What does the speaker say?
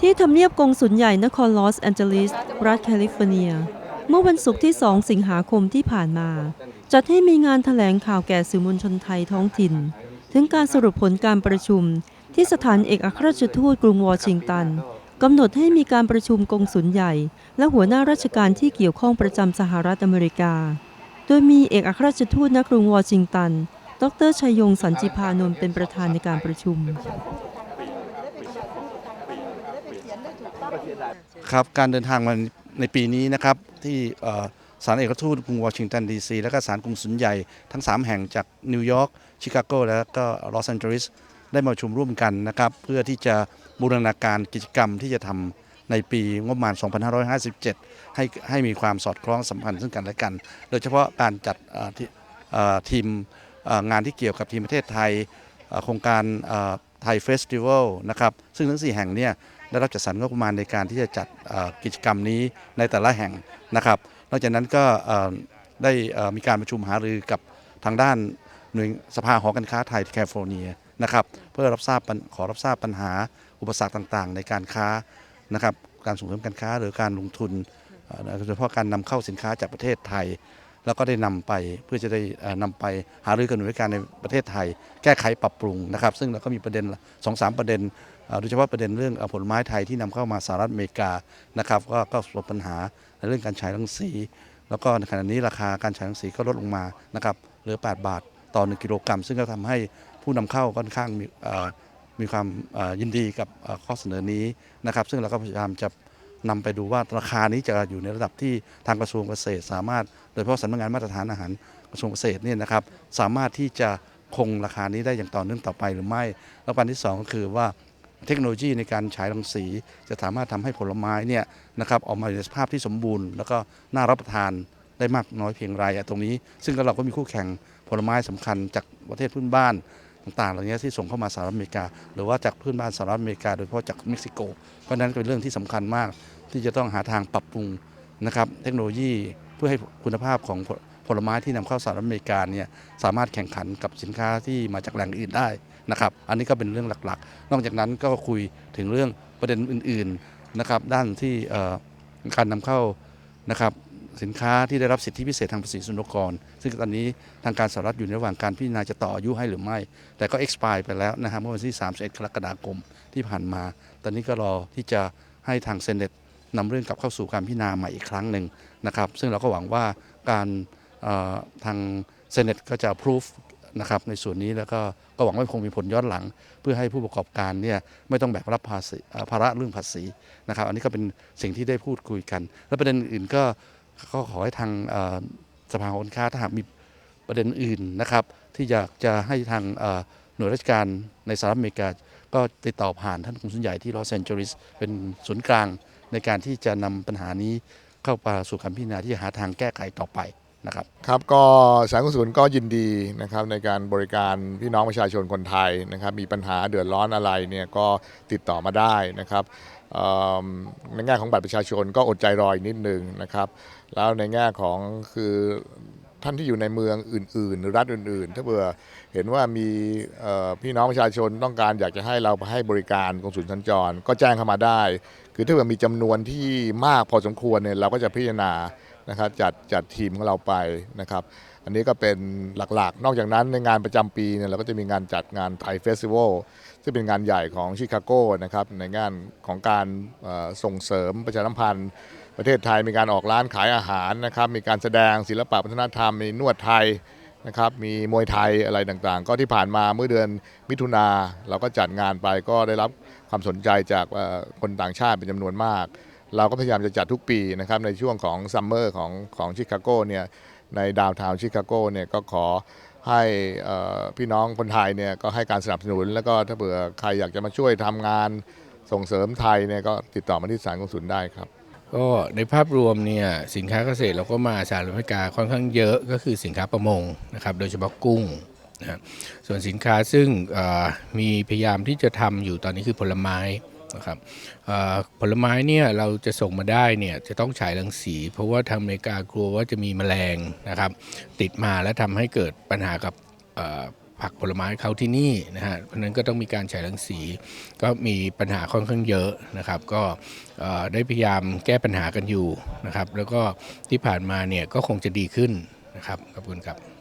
ที่ทำเนียบกงสุลใหญ่นครลอสแอนเจลิส รัฐแคลิฟอร์เนีย เมื่อวันศุกร์ที่ 2 สิงหาคมที่ผ่านมา จัดให้มีงานถแถลงข่าวแก่สื่อมวลชนไทยท้องถิ่น ถึงการสรุปผลการประชุม ที่สถานเอกอัครราชทูตกรุงวอชิงตันกำหนดให้มีการประชุมกงสุลใหญ่ และหัวหน้าราชการที่เกี่ยวข้องประจำสหรัฐอเมริกา โดยมีเอกอัครราชทูตณกรุงวอชิงตัน ดรชัยยงสันจิพานนท์เป็นประธานในการประชุม ครับการเดินทางมาในปีนี้นะครับที่ศาลเอกทูตกรุงวอชิงตันดีซีและก็ศาลกรุงสุลใหญ่ทั้ง 3 แห่งจากนิวยอร์กชิคาโกและก็ลอสแอนเจลิสได้มาประชุมร่วมกันนะครับ เพื่อที่จะบูรณาการกิจกรรมที่จะทำในปีงบประมาณ 2557 ให้ให้มีความสอดคล้องสัมพันธ์ซึ่งกันและกัน โดยเฉพาะการจัดทีมงานที่เกี่ยวกับทีมประเทศไทยโครงการไทยเฟสติวัลนะครับซึ่งทั้ง 4 แห่งเนี่ย ได้รับจัดสรรงบประมาณในการที่จะจัดกิจกรรมนี้ในแต่ละแห่งนะครับ นอกจากนั้นก็ได้มีการประชุมหารือกับทางด้านหน่วยสภาหอการค้าไทยแคลิฟอร์เนียนะครับเพื่อรับทราบขอรับทราบปัญหาอุปสรรคต่างๆ ในการค้านะครับการส่งเสริมการค้าหรือการลงทุนโดยเฉพาะการนำเข้าสินค้าจากประเทศไทย แล้วก็ได้นำไปเพื่อจะได้เอ่อนำไปหารือกับหน่วยงานในประเทศไทย แก้ไขปรับปรุงนะครับ ซึ่งเราก็มีประเด็นสองสามประเด็นโดยเฉพาะประเด็นเรื่องผลไม้ไทยที่นำเข้ามาสหรัฐอเมริกานะครับก็ก็ประสบปัญหาในเรื่องการใช้รังสี แล้วก็ในขณะนี้ราคาการใช้รังสีก็ลดลงมานะครับเหลือ 8 บาทต่อ 1 กิโลกรัม ซึ่งก็ทำให้ผู้นำเข้าค่อนข้างมีมีความยินดีกับข้อเสนอนี้นะครับ ซึ่งเราก็พยายามจะ นำไปดูว่าราคานี้จะอยู่ในระดับที่ทางกระทรวงเกษตร สามารถโดยเฉพาะสำนักงานมาตรฐานอาหารกระทรวงเกษตรเนี่ยนะครับสามารถที่จะคงราคานี้ได้อย่างต่อเนื่องต่อไปหรือไม่ แล้วประการที่สองก็คือว่าเทคโนโลยีในการฉายรังสี จะสามารถทำให้ผลไม้เนี่ยนะครับออกมาในสภาพที่สมบูรณ์ แล้วก็น่ารับประทานได้มากน้อยเพียงไรตรงนี้ ซึ่งเราก็มีคู่แข่งผลไม้สำคัญจากประเทศเพื่อนบ้าน ต่างๆเหล่านี้ที่ส่งเข้ามาสหรัฐอเมริกา หรือว่าจากเพื่อนบ้านสหรัฐอเมริกา โดยเฉพาะจากเม็กซิโก เพราะนั้นเป็นเรื่องที่สำคัญมาก ที่จะต้องหาทางปรับปรุงนะครับเทคโนโลยีเพื่อให้คุณภาพของผลผลไม้ที่นำเข้าสหรัฐอเมริกาเนี่ยสามารถแข่งขันกับสินค้าที่มาจากแหล่งอื่นได้นะครับ อันนี้ก็เป็นเรื่องหลักๆ นอกจากนั้นก็คุยถึงเรื่องประเด็นอื่น ๆนะครับ ด้านที่การนำเข้านะครับ สินค้าที่ได้รับสิทธิพิเศษทางภาษีสุนทรกร ซึ่งตอนนี้ทางการสหรัฐอยู่ในระหว่างการพิจารณาจะต่ออายุให้หรือไม่ แต่ก็ expire ไปแล้วนะครับเมื่อวันที่ 31 กรกฎาคมที่ผ่านมา ตอนนี้ก็รอที่จะให้ทางเซเนตนำเรื่องกลับเข้าสู่การพิจารณาใหม่อีกครั้งหนึ่งนะครับ ซึ่งเราก็หวังว่าการทางเซเนตก็จะ approve นะครับในส่วนนี้แล้วก็ก็หวังว่าคงมีผลย้อนหลัง เพื่อให้ผู้ประกอบการเนี่ยไม่ต้องแบกรับภาษีภาระเรื่องภาษีนะครับ อันนี้ก็เป็นสิ่งที่ได้พูดคุยกัน และประเด็นอื่นก็ ก็ขอให้ทางสภาหอการค้าถ้าหากมีประเด็นอื่นนะครับ ที่อยากจะให้ทางหน่วยราชการในสหรัฐอเมริกา ก็ติดต่อผ่านท่านกงสุลใหญ่ที่ลอสแอนเจลิสเป็นศูนย์กลางในการที่จะนำปัญหานี้เข้าไปสู่การพิจารณาที่จะหาทางแก้ไขต่อไปนะครับครับก็สายกุศลก็ยินดีนะครับในการบริการพี่น้องประชาชนคนไทยนะครับมีปัญหาเดือดร้อนอะไรเนี่ยก็ติดต่อมาได้นะครับ ในแง่ของบัตรประชาชนก็อดใจรออีกนิดนึงนะครับ แล้วในแง่ของคือท่านที่อยู่ในเมืองอื่นๆหรือรัฐอื่นๆ ถ้าเบื่อเห็นว่ามีพี่น้องประชาชนต้องการอยากจะให้เราไปให้บริการกองสุลสัญจร ก็แจ้งเข้ามาได้ คือถ้าเบื่อมีจำนวนที่มากพอสมควรเนี่ยเราก็จะพิจารณา นะครับจัดจัดทีมของเราไปนะครับ อันนี้ก็เป็นหลักๆ นอกจากนั้นในงานประจำปีเนี่ยเราก็จะมีงานจัดงานไทยเฟสติวัลซึ่งเป็นงานใหญ่ของชิคาโกนะครับในงานของการส่งเสริมประชาสัมพันธ์ประเทศไทยมีการออกร้านขายอาหารนะครับ มีการแสดงศิลปะวัฒนธรรม มีนวดไทยนะครับ มีมวยไทยอะไรต่างๆ ก็ที่ผ่านมาเมื่อเดือนมิถุนาเราก็จัดงานไปก็ได้รับความสนใจจากคนต่างชาติเป็นจำนวนมาก เราก็พยายามจะจัดทุกปีนะครับในช่วงของซัมเมอร์ของของชิคาโกเนี่ยในดาวทาวน์ชิคาโกเนี่ยก็ขอให้พี่น้องคนไทยเนี่ยก็ให้การสนับสนุน แล้วก็ถ้าเผื่อใครอยากจะมาช่วยทำงานส่งเสริมไทยเนี่ยก็ติดต่อมาที่สารกงสุลได้ครับก็ในภาพรวมเนี่ยสินค้าเกษตรเราก็มาสหรัฐอเมริกาค่อนข้างเยอะก็คือสินค้าประมงนะครับโดยเฉพาะกุ้งนะส่วนสินค้าซึ่งมีพยายามที่จะทำอยู่ตอนนี้คือผลไม้ นะครับผลไม้เนี่ยเราจะส่งมาได้เนี่ยจะต้องฉายรังสี เพราะว่าทางอเมริกากลัวว่าจะมีแมลงนะครับ ติดมาและทำให้เกิดปัญหากับผักผลไม้เขาที่นี่นะฮะเพราะนั้นก็ต้องมีการฉายรังสี ก็มีปัญหาค่อนข้างเยอะนะครับ ก็ได้พยายามแก้ปัญหากันอยู่นะครับ แล้วก็ที่ผ่านมาเนี่ยก็คงจะดีขึ้นนะครับขอบคุณครับ